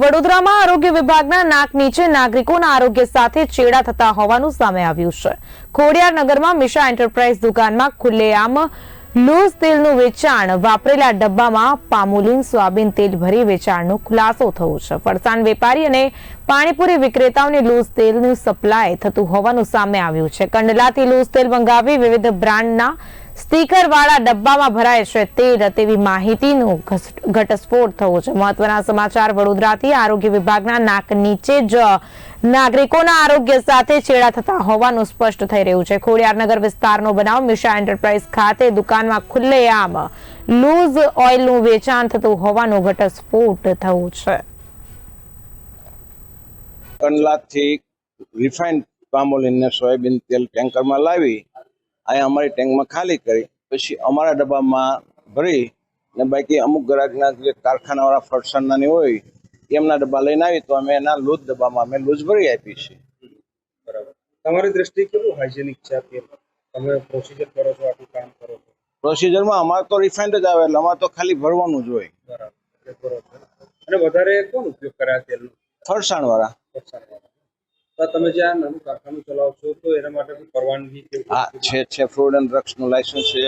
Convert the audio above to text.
વડોદરામાં આરોગ્ય વિભાગના નાક નીચે નાગરિકોના આરોગ્ય સાથે ચેડા થતા હોવાનું સામે આવ્યું છે. ખોડિયાર નગરમાં મિશા એન્ટરપ્રાઇઝ દુકાનમાં ખુલ્લેઆમ લૂઝ તેલનું વેચાણ, વાપરેલા ડબ્બામાં પામુલીન, સોયાબીન તેલ ભરી વેચાણનો ખુલાસો થયો છે. ફરસાણ વેપારી અને પાણીપુરી વિક્રેતાઓને લૂઝ તેલનું સપ્લાય થતું હોવાનું સામે આવ્યું છે. કંડલાથી લૂઝ તેલ મંગાવી વિવિધ બ્રાન્ડના સ્ટીકર વાળા ડબ્બામાં ભરાય છે તેલ તેવી માહિતીનો ઘટસ્ફોટ થયો છે. મહત્વના સમાચાર, વડોદરાથી આરોગ્ય વિભાગના નાક નીચે જ નાગરિકોના આરોગ્ય સાથે છેડા થતા હોવાનું સ્પષ્ટ થઈ રહ્યું છે. ખોડિયારનગર વિસ્તારનો બનાવ મિશા એન્ટરપ્રાઇઝ ખાતે દુકાનમાં ખુલ્લેઆમ લૂઝ ઓઇલનું વેચાણ થતું હોવાનો ઘટસ્ફોટ થયો છે. કંડલાથી રિફાઇન્ડ પામોલીન સોયાબીન તેલ ટેન્કરમાં લાવી અહીંયા અમારી ટેન્કમાં ખાલી કરી પછી અમારા ડબ્બામાં ભરી ને બાકી અમુક ગ્રાહકના જે કારખાનાવાળા ફરસાણના ને હોય એમના ડબ્બા લઈને આવી તો અમે એના લૂઝ ડબ્બામાં અમે લૂઝ ભરી આપી છીએ. બરાબર. તમારી દ્રષ્ટિએ કેવું હાઇજેનિક છે તમે પ્રોસિજર કરો છો આટલું કામ કરો છો? પ્રોસિજરમાં અમારે તો રિફાઇન્ડ જ આવે એટલે અમારે તો ખાલી ભરવાનું જ હોય. બરાબર. છો અને વધારે કોણ ઉપયોગ કર્યા તેલનો? ફરસાણવાળા. ફરસાણવાળા. તમે જે આ નાનું કારખાનું ચલાવો છો તો એના માટે પરવાનગી હા છે છે એન્ડ એન્ડ ડ્રગ્સનું લાયસન્સ છે.